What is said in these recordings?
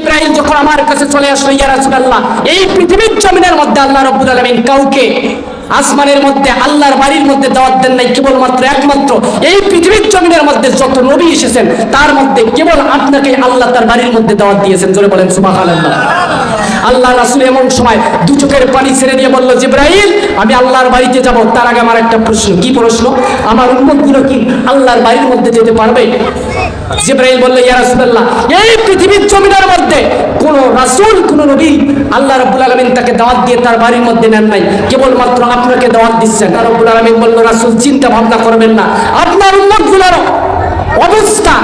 ইব্রাহিম যখন আমার কাছে চলে আসলো, ইয়া রাসূলুল্লাহ, এই পৃথিবীর জমিনের মধ্যে আল্লাহ রাব্বুল আলামিন কাউকে আসমানের মধ্যে, আল্লাহর বাড়ির মধ্যে দাওয়াত দেন নাই, কেবলমাত্র একমাত্র এই পৃথিবীর জমিনের মধ্যে যত নবী এসেছেন, তার মধ্যে কেবল আপনাকে আল্লাহ তার বাড়ির মধ্যে দাওয়াত দিয়েছেন। জোরে বলেন, সুবহানাল্লাহ। আল্লাহ রাসূল এমন সময় দু চোখের পানি ছেড়ে দিয়ে বলল, জিব্রাইল, আমি আল্লাহর বাড়িতে যাব। তার আগে আমার একটা প্রশ্ন, কি প্রশ্ন? আমার উম্মতগুলো কি আল্লাহর বাড়ির মধ্যে যেতে পারবে? জিব্রাইল বলল, ইয়া রাসূলুল্লাহ, এই পৃথিবীর জমিনের রাসূল, কোন নবী আল্লাহ রাব্বুল আলামিন তাকে দাওয়াত দিয়ে তার বাড়ির মধ্যে নেন নাই। কেবলমাত্র আপনাকে দাওয়াত দিচ্ছেন রাব্বুল আলামিন বলল, রাসূল, চিন্তা ভাবনা করবেন না। আপনার উম্মতগুলোর অবস্থা,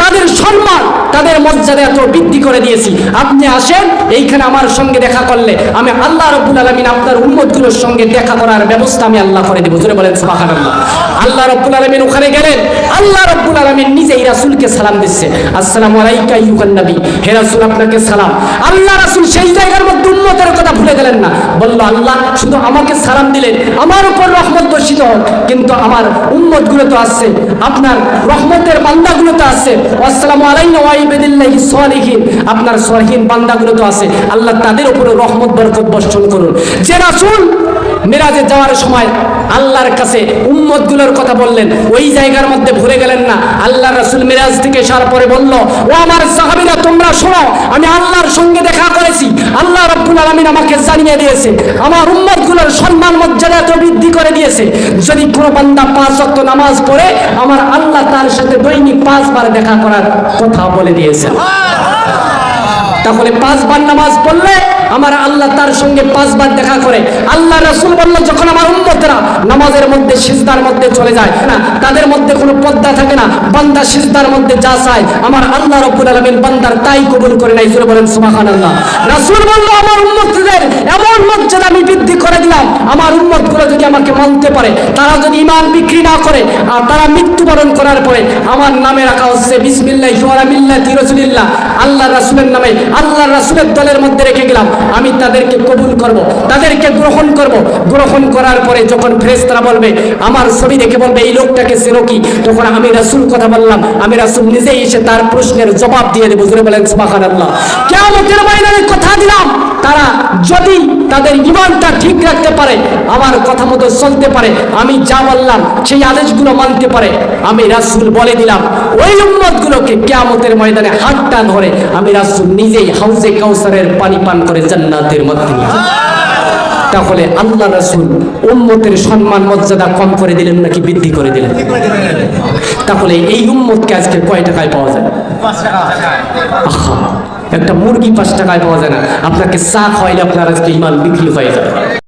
তাদের সম্মান, তাদের মর্যাদা এত বৃদ্ধি করে দিয়েছি। আপনি আসেন, এইখানে আমার সঙ্গে দেখা করলে আমি আল্লাহ রব্বুল আলমিন আপনার উম্মতগুলোর সঙ্গে দেখা করার ব্যবস্থা আমি আল্লাহ করে দেবো। জোরে বলেন, সুবহানাল্লাহ। আল্লাহ রব্বুল আলমিন ওখানে গেলেন। আল্লাহ রব্বুল আলমিন নিজেই রাসূলকে সালাম দিচ্ছে। আসসালামু আলাইকা ইউকান নবী। হে রাসূল, আপনাকে সালাম। আল্লাহ রাসূল সেই জায়গার মধ্যে উম্মতের কথা ভুলে গেলেন না। বলল, আল্লাহ, শুধু আমাকে সালাম দিলেন। আমার উপর রহমত বর্ষিত হোক। কিন্তু আমার উম্মতগুলো তো আসছে আপনার রহমতের বান্দাগুলো তো আছে। আসসালামু আলাইনা ওয়া ইবাদিল্লাহি সলিহিন। আপনার সলিহিন বান্দাগুলো তো আছে। আল্লাহ তাদের উপরে রহমত, বরকত বর্ষণ করুন। যে রাসূল মিরাজে যাওয়ার সময় আল্লাহর কাছে উম্মতগুলোর কথা বললেন। ওই জায়গার মধ্যে ভুলে গেলেন না। আল্লাহ রাসূল মিরাজ থেকে আসার পরে বলল ও আমার সাহাবীরা তোমরা শোনো আমি আল্লাহর সঙ্গে দেখা করেছি। আল্লাহ রাব্বুল আলামিন আমাকে জানিয়ে দিয়েছে আমার উম্মতগুলোর সম্মান মর্যাদা এত বৃদ্ধি করে দিয়েছে। যদি কোনো বান্দা পাঁচ ওয়াক্ত নামাজ পড়ে আমার আল্লাহ তার সাথে দৈনিক পাঁচবার দেখা করার কথা বলে দিয়েছে তাহলে পাঁচবার নামাজ পড়লে আমার আল্লাহ তার সঙ্গে পাঁচবার দেখা করে। আল্লাহ রাসূল বলল, যখন আমার উম্মতরা নামাজের মধ্যে সিজদার মধ্যে চলে যায়, না, তাদের মধ্যে কোনো পদ্মা থাকে না, বান্দা সিজদার মধ্যে যা চায়, আমার আল্লাহ রাব্বুল আলামিন বান্দার তাই কবুল করে নাই জোরে বলেন সুবহানাল্লাহ। রাসূল বলল, আমার উম্মতদের এমন মর্যাদা আমি বৃদ্ধি করে দিলাম, আমার উম্মতগুলো যদি আমাকে মানতে পারে, তারা যদি ইমান বিক্রি না করে, আর তারা মৃত্যুবরণ করার পরে আমার নামে রাখা হচ্ছে বিসমিল্লাহি ওয়া মিল্লাতি রাসূলিল্লাহ, আল্লাহ রাসূলের নামে আল্লাহ রাসুলের দলের মধ্যে রেখে গেলাম। আমি তাদেরকে কবুল করব, তাদেরকে গ্রহণ করব। গ্রহণ করার পরে যখন ফ্রেস্তরা বলবে, আমার ছবি দেখে বলবে, এই লোকটাকে চেনো কি? তখন আমি রাসুল কথা বললাম। আমি রাসুল নিজেই এসে তার প্রশ্নের জবাব দিয়ে দেবো। জুড়ে বলেন সুবহানাল্লাহ। কিয়ামতের ময়দানে কথা দিলাম। তারা যদি তাদের ইমানটা ঠিক রাখতে পারে, আমার কথা মতো চলতে পারে, আমি যা বললাম সেই আদেশগুলো মানতে পারে, আমি রাসূল বলে দিলাম, ওই উম্মতগুলোকে কিয়ামতের ময়দানে হাতটা ধরে আমি রাসূল নিজেই হাউজে কাউসারের পানি পান করে জান্নাতের মধ্যে তাহলে আল্লাহ রাসুল উম্মতের সম্মান মর্যাদা কম করে দিলেন নাকি বৃদ্ধি করে দিলেন? তাহলে এই উম্মতকে আজকে কয় টাকায় পাওয়া যায়? একটা মুরগি পাঁচ টাকায় পাওয়া যায় না। আপনাকে চা খাওয়াইলে আপনার আজকে ইমান বিক্রি হয়ে যায়